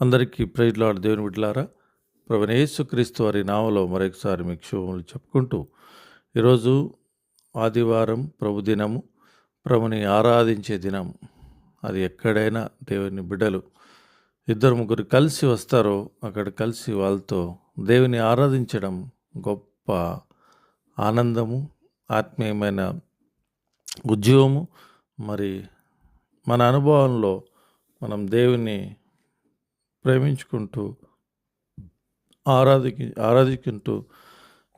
అందరికీ ప్రైజ్లాడు దేవుని బిడ్డలారా క్రీస్తు వారి నామలో మరొకసారి మీకు శుభములు చెప్పుకుంటూ ఈరోజు ఆదివారం ప్రభు దినము ప్రభుని ఆరాధించే దినం అది ఎక్కడైనా దేవుని బిడ్డలు ఇద్దరు ముగ్గురు కలిసి వస్తారో అక్కడ కలిసి వాళ్ళతో దేవుని ఆరాధించడం గొప్ప ఆనందము ఆత్మీయమైన ఉద్యోగము. మరి మన అనుభవంలో మనం దేవుని ప్రేమించుకుంటూ ఆరాధికి ఆరాధించుకుంటూ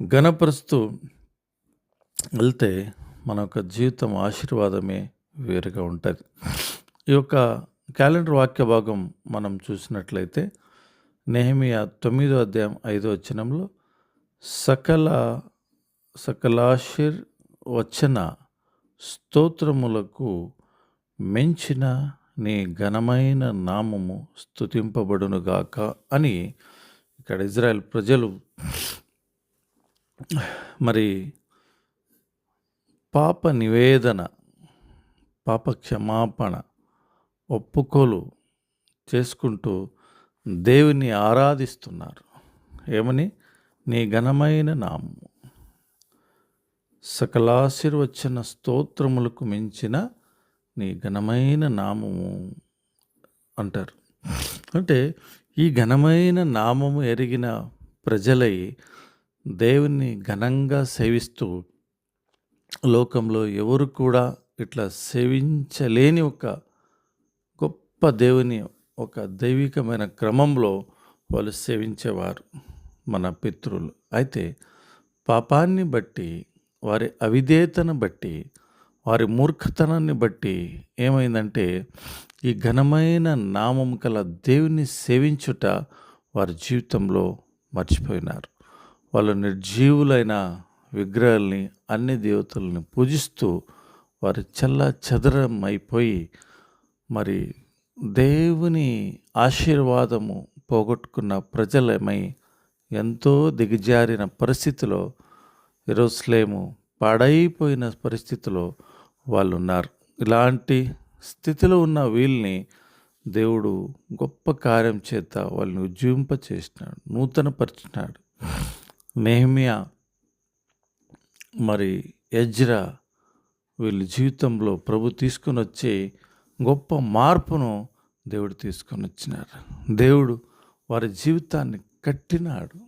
గణపరుస్తూ వెళ్తే మన యొక్క జీవితం ఆశీర్వాదమే వేరుగా ఉంటుంది. ఈ యొక్క క్యాలెండర్ వాక్య భాగం మనం చూసినట్లయితే నెహమియా తొమ్మిదో అధ్యాయం ఐదో వచనంలో సకల సకలాశీర్ వచన స్తోత్రములకు మించిన నీ ఘనమైన నామము స్థుతింపబడునుగాక అని ఇక్కడ ఇజ్రాయెల్ ప్రజలు మరి పాప నివేదన పాప క్షమాపణ ఒప్పుకోలు చేసుకుంటూ దేవుని ఆరాధిస్తున్నారు. ఏమని? నీ ఘనమైన నామము. సకలాశీర్వచన స్తోత్రములకు మించిన నీ ఘనమైన నామము అంటారు. అంటే ఈ ఘనమైన నామము ఎరిగిన ప్రజలై దేవుని ఘనంగా సేవిస్తూ లోకంలో ఎవరు కూడా ఇట్లా సేవించలేని ఒక గొప్ప దేవుని ఒక దైవికమైన క్రమంలో వాళ్ళు సేవించేవారు మన పితృలు. అయితే పాపాన్ని బట్టి వారి అవిధేతను బట్టి వారి మూర్ఖతనాన్ని బట్టి ఏమైందంటే ఈ ఘనమైన నామం గల దేవుని సేవించుట వారి జీవితంలో మర్చిపోయినారు. వాళ్ళు నిర్జీవులైన విగ్రహాల్ని అన్ని దేవతల్ని పూజిస్తూ వారి చల్ల చదరం అయిపోయి మరి దేవుని ఆశీర్వాదము పోగొట్టుకున్న ప్రజలమై ఎంతో దిగజారిన పరిస్థితిలో ఎరోస్లేము పాడైపోయిన పరిస్థితిలో వాళ్ళు ఉన్నారు ఇలాంటి స్థితిలో ఉన్న వీళ్ళని దేవుడు గొప్ప కార్యం చేత వాళ్ళని ఉజ్జీవింప చేసినాడు నూతనపరిచినాడు. నేహమియా మరి ఎజ్రా వీళ్ళ జీవితంలో ప్రభు తీసుకొని వచ్చి గొప్ప మార్పును దేవుడు తీసుకొని వచ్చినారు దేవుడు వారి జీవితాన్ని కట్టినాడు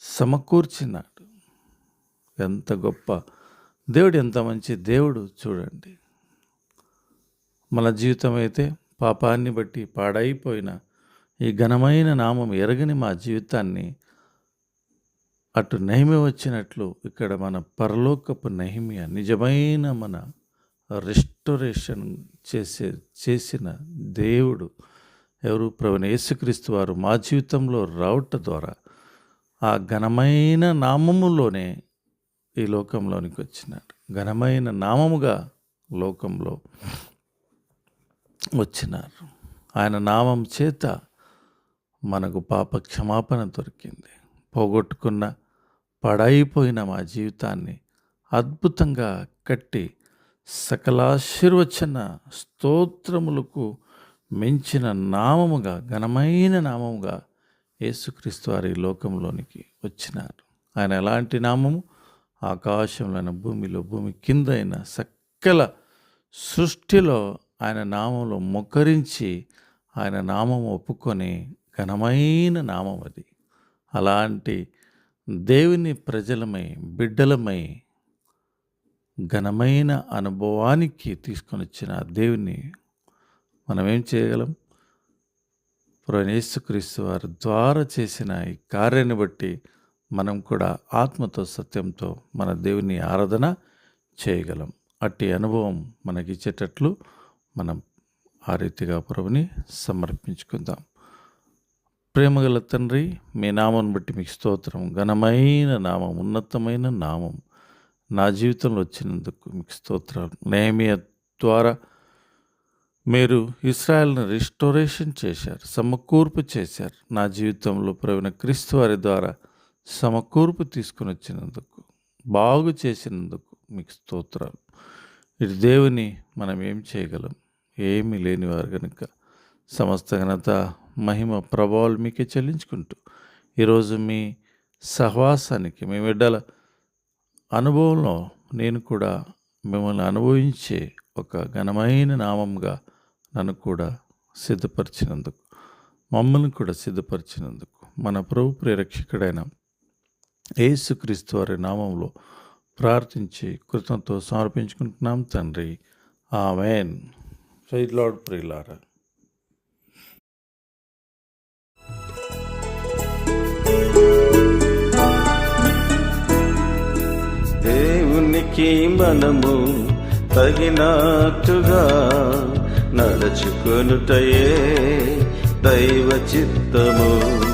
సమకూర్చినాడు. ఎంత గొప్ప దేవుడు ఎంత మంచి దేవుడు చూడండి. మన జీవితం అయితే పాపాన్ని బట్టి పాడైపోయిన ఈ ఘనమైన నామం ఎరగని మా జీవితాన్ని అటు నహిమి వచ్చినట్లు ఇక్కడ మన పరలోకపు నహిమియ నిజమైన మన రెస్టరేషన్ చేసే చేసిన దేవుడు ఎవరు? ప్రవణ యేసుక్రీస్తు వారు మా జీవితంలో రావట ద్వారా ఆ ఘనమైన నామములోనే ఈ లోకంలోనికి వచ్చినాడు. ఘనమైన నామముగా లోకంలో వచ్చినారు. ఆయన నామం చేత మనకు పాప క్షమాపణ దొరికింది. పోగొట్టుకున్న పడైపోయిన మా జీవితాన్ని అద్భుతంగా కట్టి సకలాశీర్వచన స్తోత్రములకు మించిన నామముగా ఘనమైన నామముగా యేసుక్రీస్తు వారి లోకంలోనికి వచ్చినారు. ఆయన ఎలాంటి నామము? ఆకాశంలో భూమిలో భూమి కింద అయిన సకల సృష్టిలో ఆయన నామంలో మొక్కరించి ఆయన నామం ఒప్పుకొని ఘనమైన నామం అది. అలాంటి దేవుని ప్రజలమై బిడ్డలమై ఘనమైన అనుభవానికి తీసుకొని వచ్చిన దేవుని మనమేం చేయగలం? యేసుక్రీస్తు వారి ద్వారా చేసిన ఈ కార్యాన్ని బట్టి మనం కూడా ఆత్మతో సత్యంతో మన దేవుని ఆరాధన చేయగలం. అట్టి అనుభవం మనకిచ్చేటట్లు మనం ఆ రీతిగా ప్రభుని సమర్పించుకుందాం. ప్రేమగల తండ్రి మీ నామం బట్టి మీకు స్తోత్రం. ఘనమైన నామం ఉన్నతమైన నామం నా జీవితంలో వచ్చినందుకు మీకు స్తోత్రాలు. నేమియ ద్వారా మీరు ఇస్రాయల్ని రిస్టోరేషన్ చేశారు సమకూర్పు చేశారు. నా జీవితంలో ప్రవీణ క్రీస్తు వారి ద్వారా సమకూర్పు తీసుకుని వచ్చినందుకు బాగు చేసినందుకు మీకు స్తోత్రాలు. ఇటు దేవుని మనం ఏం చేయగలం? ఏమీ లేనివారు కనుక సమస్త ఘనత మహిమ ప్రభావాలు మీకే చెల్లించుకుంటూ ఈరోజు మీ సహవాసానికి మీ బిడ్డల అనుభవంలో నేను కూడా మిమ్మల్ని అనుభవించే ఒక ఘనమైన నామంగా నన్ను కూడా సిద్ధపరిచినందుకు మమ్మల్ని కూడా సిద్ధపరిచినందుకు మన ప్రభు ప్రేరక్షకుడైన యేసుక్రీస్తు వారి నామంలో ప్రార్థించి కృతంతో సమర్పించుకుంటున్నాం తండ్రి. ఆమెన్. ఫైర్ లార్డ్ ప్రియులారా. దేవునికి మనము తగినట్టుగా నడుచుకొనుటయే దైవ చిత్తము.